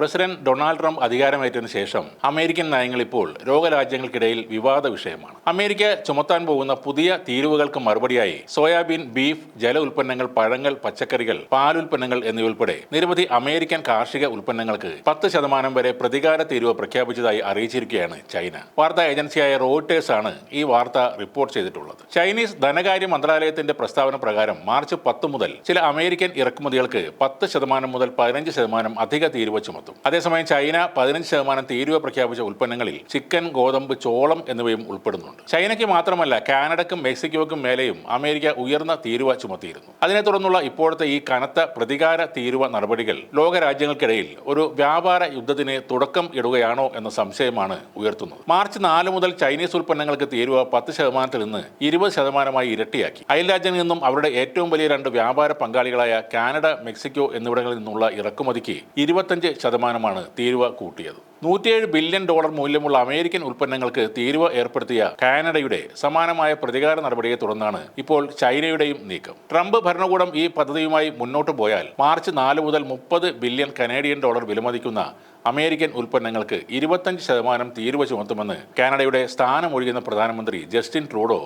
President Donald Trump അധികാരമേറ്റതിനു ശേഷം American നയങ്ങൾ ഇപ്പോൾ രോഗരാജ്യങ്ങൾക്കിടയിൽ വിവാദ വിഷയമാണ്. അമേരിക്ക ചുമത്താൻ പോകുന്ന പുതിയ തീരുവകൾക്ക് മറുപടിയായി സോയാബീൻ ബീഫ് ജല ഉൽപ്പന്നങ്ങൾ പഴങ്ങൾ പച്ചക്കറികൾ പാലുൽപ്പന്നങ്ങൾ എന്നിവയുൾപ്പെടെ നിരവധി അമേരിക്കൻ കാർഷിക ഉൽപ്പന്നങ്ങൾക്ക് പത്ത് ശതമാനം വരെ പ്രതികാര തീരുവ പ്രഖ്യാപിച്ചതായി അറിയിച്ചിരിക്കുകയാണ് ചൈന. വാർത്താ ഏജൻസിയായ റോയിട്ടേഴ്സ് ആണ് ഈ വാർത്ത റിപ്പോർട്ട് ചെയ്തിട്ടുള്ളത്. ചൈനീസ് ധനകാര്യ മന്ത്രാലയത്തിന്റെ പ്രസ്താവന പ്രകാരം മാർച്ച് പത്ത് മുതൽ ചില അമേരിക്കൻ ഇറക്കുമതികൾക്ക് പത്ത് ശതമാനം മുതൽ പതിനഞ്ച് ശതമാനം അധിക തീരുവ ചുമത്തും. അതേസമയം ചൈന പതിനഞ്ച് ശതമാനം തീരുവ പ്രഖ്യാപിച്ച ഉൽപ്പന്നങ്ങളിൽ ചിക്കൻ ഗോതമ്പ് ചോളം എന്നിവയും ഉൾപ്പെടുന്നുണ്ട്. ചൈനയ്ക്ക് മാത്രമല്ല കാനഡക്കും മെക്സിക്കോയ്ക്കും മേലെയും അമേരിക്ക ഉയർന്ന തീരുവ ചുമത്തിയിരുന്നു. അതിനെ തുടർന്നുള്ള ഇപ്പോഴത്തെ ഈ കനത്ത പ്രതികാര തീരുവ നടപടികൾ ലോകരാജ്യങ്ങൾക്കിടയിൽ ഒരു വ്യാപാര യുദ്ധത്തിന് തുടക്കം ഇടുകയാണോ എന്ന സംശയമാണ് ഉയർത്തുന്നത്. മാർച്ച് നാല് മുതൽ ചൈനീസ് ഉൽപ്പന്നങ്ങൾക്ക് തീരുവ പത്ത് ശതമാനത്തിൽ നിന്ന് ഇരുപത് ശതമാനമായി ഇരട്ടിയാക്കി. അയൽരാജ്യങ്ങളിൽ നിന്നും അവരുടെ ഏറ്റവും വലിയ രണ്ട് വ്യാപാര പങ്കാളികളായ കാനഡ മെക്സിക്കോ എന്നിവിടങ്ങളിൽ നിന്നുള്ള ഇറക്കുമതിക്ക് ഇരുപത്തഞ്ച് ശതമാനമാണ് തീരുവ കൂട്ടിയത്. നൂറ്റിയേഴ് ബില്യൺ ഡോളർ മൂല്യമുള്ള അമേരിക്കൻ ഉൽപ്പന്നങ്ങൾക്ക് തീരുവ ഏർപ്പെടുത്തിയ കാനഡയുടെ സമാനമായ പ്രതികാര നടപടിയെ തുടർന്നാണ് ഇപ്പോൾ ചൈനയുടെയും നീക്കം. ട്രംപ് ഭരണകൂടം ഈ പദ്ധതിയുമായി മുന്നോട്ട് പോയാൽ മാർച്ച് നാല് മുതൽ മുപ്പത് ബില്യൺ കനേഡിയൻ ഡോളർ വിലമതിക്കുന്ന അമേരിക്കൻ ഉൽപ്പന്നങ്ങൾക്ക് ഇരുപത്തഞ്ച് ശതമാനം തീരുവ ചുമത്തുമെന്ന് കാനഡയുടെ സ്ഥാനമൊഴിയുന്ന പ്രധാനമന്ത്രി ജസ്റ്റിൻ ട്രൂഡോ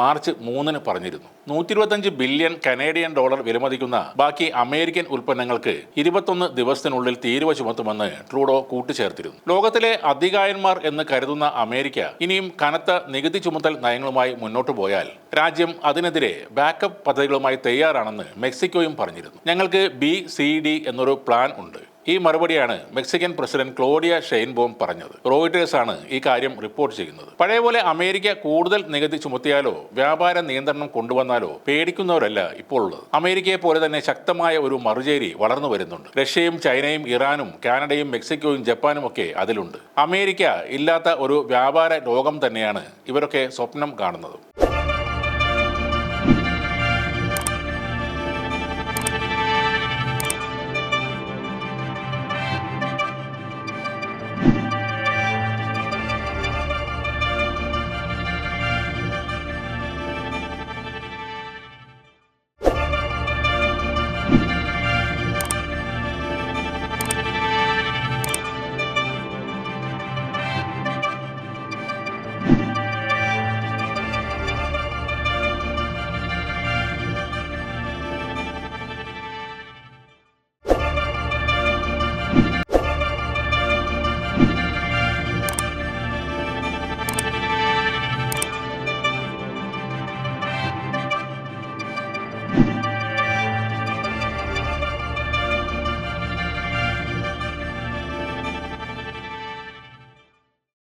മാർച്ച് മൂന്നിന് പറഞ്ഞിരുന്നു. നൂറ്റി ഇരുപത്തഞ്ച് ബില്യൺ കനേഡിയൻ ഡോളർ വിലമതിക്കുന്ന ബാക്കി അമേരിക്കൻ ഉൽപ്പന്നങ്ങൾക്ക് ഇരുപത്തൊന്ന് ദിവസത്തിനുള്ളിൽ തീരുവ ചുമത്തുമെന്ന് ട്രൂഡോ കൂട്ടിച്ചേർത്തിരുന്നു. ലോകത്തിലെ അധികായന്മാർ എന്ന് കരുതുന്ന അമേരിക്ക ഇനിയും കനത്ത നികുതി ചുമത്തൽ നയങ്ങളുമായി മുന്നോട്ട് പോയാൽ രാജ്യം അതിനെതിരെ ബാക്കപ്പ് പദ്ധതികളുമായി തയ്യാറാണെന്ന് മെക്സിക്കോയും പറഞ്ഞിരുന്നു. ഞങ്ങൾക്ക് ബി സി ഡി എന്നൊരു പ്ലാൻ ഉണ്ട്. ഈ മറുപടിയാണ് മെക്സിക്കൻ പ്രസിഡന്റ് ക്ലോഡിയ ഷെയിൻബോം പറഞ്ഞത്. റോയിട്ടേഴ്സ് ആണ് ഈ കാര്യം റിപ്പോർട്ട് ചെയ്യുന്നത്. പഴയപോലെ അമേരിക്ക കൂടുതൽ നികുതി ചുമത്തിയാലോ വ്യാപാര നിയന്ത്രണം കൊണ്ടുവന്നാലോ പേടിക്കുന്നവരല്ല ഇപ്പോൾ ഉള്ളത്. അമേരിക്കയെ പോലെ തന്നെ ശക്തമായ ഒരു മറുചേരി വളർന്നു വരുന്നുണ്ട്. റഷ്യയും ചൈനയും ഇറാനും കാനഡയും മെക്സിക്കോയും ജപ്പാനും ഒക്കെ അതിലുണ്ട്. അമേരിക്ക ഇല്ലാത്ത ഒരു വ്യാപാര ലോകം തന്നെയാണ് ഇവരൊക്കെ സ്വപ്നം കാണുന്നത്.